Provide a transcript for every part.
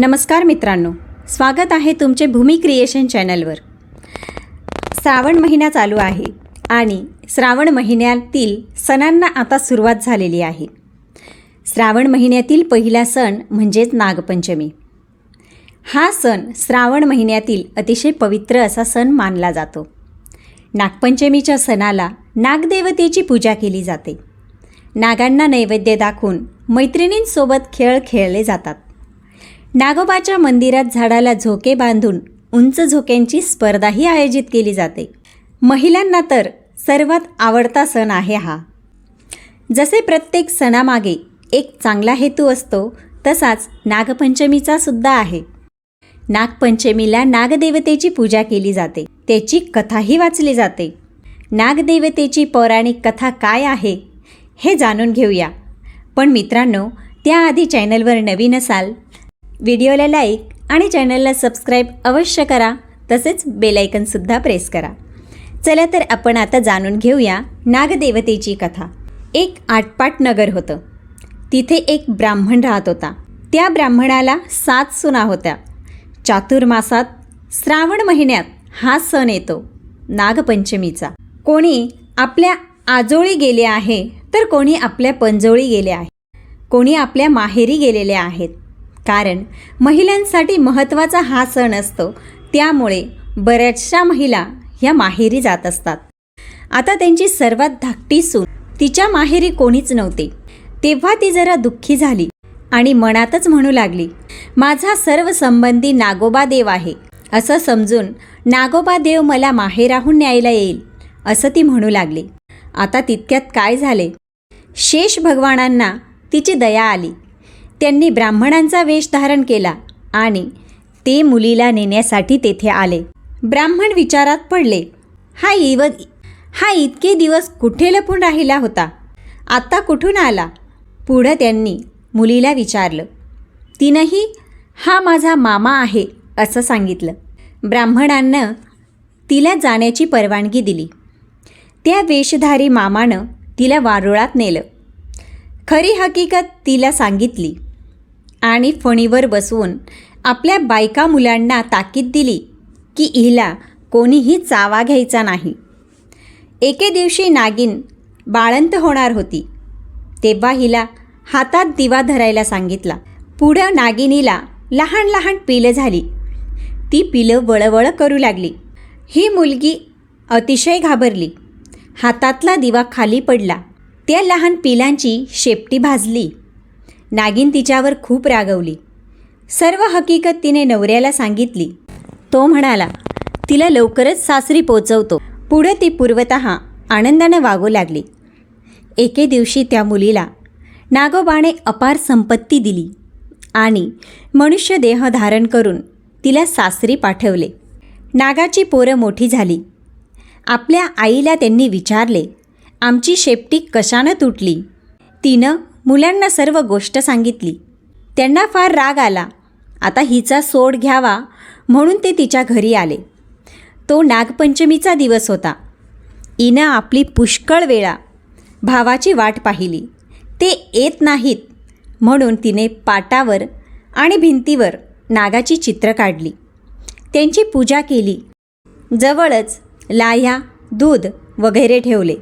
नमस्कार मित्रांनो स्वागत आहे तुमचे भूमी क्रिएशन चॅनलवर. श्रावण महिना चालू आहे आणि श्रावण महिन्यातील सणांना आता सुरुवात झालेली आहे. श्रावण महिन्यातील पहिला सण म्हणजेच नागपंचमी. हा सण श्रावण महिन्यातील अतिशय पवित्र असा सण मानला जातो. नागपंचमीच्या सणाला नागदेवतेची पूजा केली जाते. नागांना नैवेद्य दाखवून मैत्रिणींसोबत खेळ खेळले जातात. नागोबाच्या मंदिरात झाडाला झोके बांधून उंच झोक्यांची स्पर्धाही आयोजित केली जाते. महिलांना तर सर्वात आवडता सण आहे हा. जसे प्रत्येक सणामागे एक चांगला हेतू असतो तसाच नागपंचमीचा सुद्धा आहे. नागपंचमीला नागदेवतेची पूजा केली जाते. त्याची कथाही वाचली जाते. नागदेवतेची पौराणिक कथा काय आहे हे जाणून घेऊया. पण मित्रांनो त्याआधी चॅनलवर नवीन असाल व्हिडिओला लाईक आणि चॅनलला सबस्क्राईब अवश्य करा. तसेच बेलायकनसुद्धा प्रेस करा. चला तर आपण आता जाणून घेऊया नागदेवतेची कथा. एक आटपाट नगर होतं. तिथे एक ब्राह्मण राहत होता. त्या ब्राह्मणाला सात सुना होत्या. चातुर्मासात श्रावण महिन्यात हा सण येतो नागपंचमीचा. कोणी आपल्या आजोळी गेले आहे तर कोणी आपल्या पंजोळी गेले आहे. कोणी आपल्या माहेरी गेलेले आहेत. कारण महिलांसाठी महत्त्वाचा हा सण असतो. त्यामुळे बऱ्याचशा महिला ह्या माहेरी जात असतात. आता त्यांची सर्वात धाकटी सून तिच्या माहेरी कोणीच नव्हते. तेव्हा ती जरा दुःखी झाली आणि मनातच म्हणू लागली माझा सर्व संबंधी नागोबा देव आहे. असं समजून नागोबा देव मला माहेराहून न्यायला येईल असं ती म्हणू लागली. आता तितक्यात काय झाले? शेष भगवानांना तिची दया आली. त्यांनी ब्राह्मणांचा वेश धारण केला आणि ते मुलीला नेण्यासाठी तेथे आले. ब्राह्मण विचारात पडले हा इव हा इतके दिवस कुठे लपून राहिला होता? आत्ता कुठून आला? पुढं त्यांनी मुलीला विचारलं तिनंही हा माझा मामा आहे असं सांगितलं. ब्राह्मणांनं तिला जाण्याची परवानगी दिली. त्या वेशधारी मामानं तिला वारुळात नेलं. खरी हकीकत तिला सांगितली आणि फणीवर बसवून आपल्या बायका मुलांना ताकीद दिली की हिला कोणीही चावा घ्यायचा नाही. एके दिवशी नागिन बाळंत होणार होती. तेव्हा हिला हातात दिवा धरायला सांगितला. पुढं नागिनीला लहान लहान पिलं झाली. ती पिलं वळवळ करू लागली. ही मुलगी अतिशय घाबरली. हातातला दिवा खाली पडला. त्या लहान पिलांची शेपटी भाजली. नागिन तिच्यावर खूप रागवली. सर्व हकीकत तिने नवऱ्याला सांगितली. तो म्हणाला तिला लवकरच सासरी पोचवतो. पुढं ती पूर्वत आनंदानं वागू लागली. एके दिवशी त्या मुलीला नागोबाने अपार संपत्ती दिली आणि मनुष्य देह धारण करून तिला सासरी पाठवले. नागाची पोरं मोठी झाली. आपल्या आईला त्यांनी विचारले आमची शेपटी कशानं तुटली? तिनं मुलांना सर्व गोष्ट सांगितली. त्यांना फार राग आला. आता हिचा सोड घ्यावा म्हणून ते तिच्या घरी आले. तो नागपंचमीचा दिवस होता. इनं आपली पुष्कळ वेळा भावाची वाट पाहिली. ते येत नाहीत म्हणून तिने पाटावर आणि भिंतीवर नागाची चित्र काढली. त्यांची पूजा केली. जवळच लाह्या दूध वगैरे ठेवले.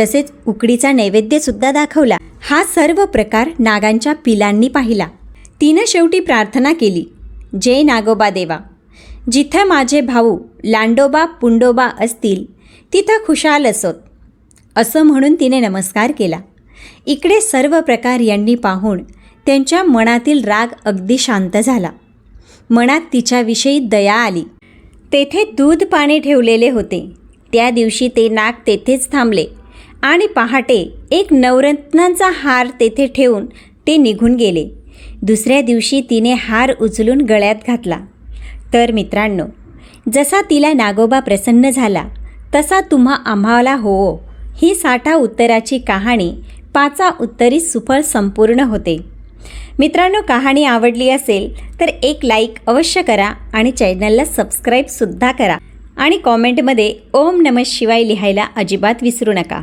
तसेच उकडीचा नैवेद्यसुद्धा दाखवला. हा सर्व प्रकार नागांच्या पिलांनी पाहिला. तिनं शेवटी प्रार्थना केली जय नागोबा देवा. जिथं माझे भाऊ लांडोबा पुंडोबा असतील तिथं खुशाल असोत. असं म्हणून तिने नमस्कार केला. इकडे सर्व प्रकार यांनी पाहून त्यांच्या मनातील राग अगदी शांत झाला. मनात तिच्याविषयी दया आली. तेथे दूध पाणी ठेवलेले होते. त्या दिवशी ते नाग तेथेच थांबले. आणि पहाटे एक नवरत्नांचा हार तेथे ठेवून ते निघून गेले. दुसऱ्या दिवशी तिने हार उचलून गळ्यात घातला. तर मित्रांनो जसा तिला नागोबा प्रसन्न झाला तसा तुम्हा आम्हाला हो ही साठा उत्तराची कहाणी पाचा उत्तरी सुफळ संपूर्ण होते. मित्रांनो कहाणी आवडली असेल तर एक लाईक अवश्य करा आणि चॅनलला सबस्क्राईबसुद्धा करा. आणि कॉमेंटमध्ये ओम नमः शिवाय लिहायला अजिबात विसरू नका.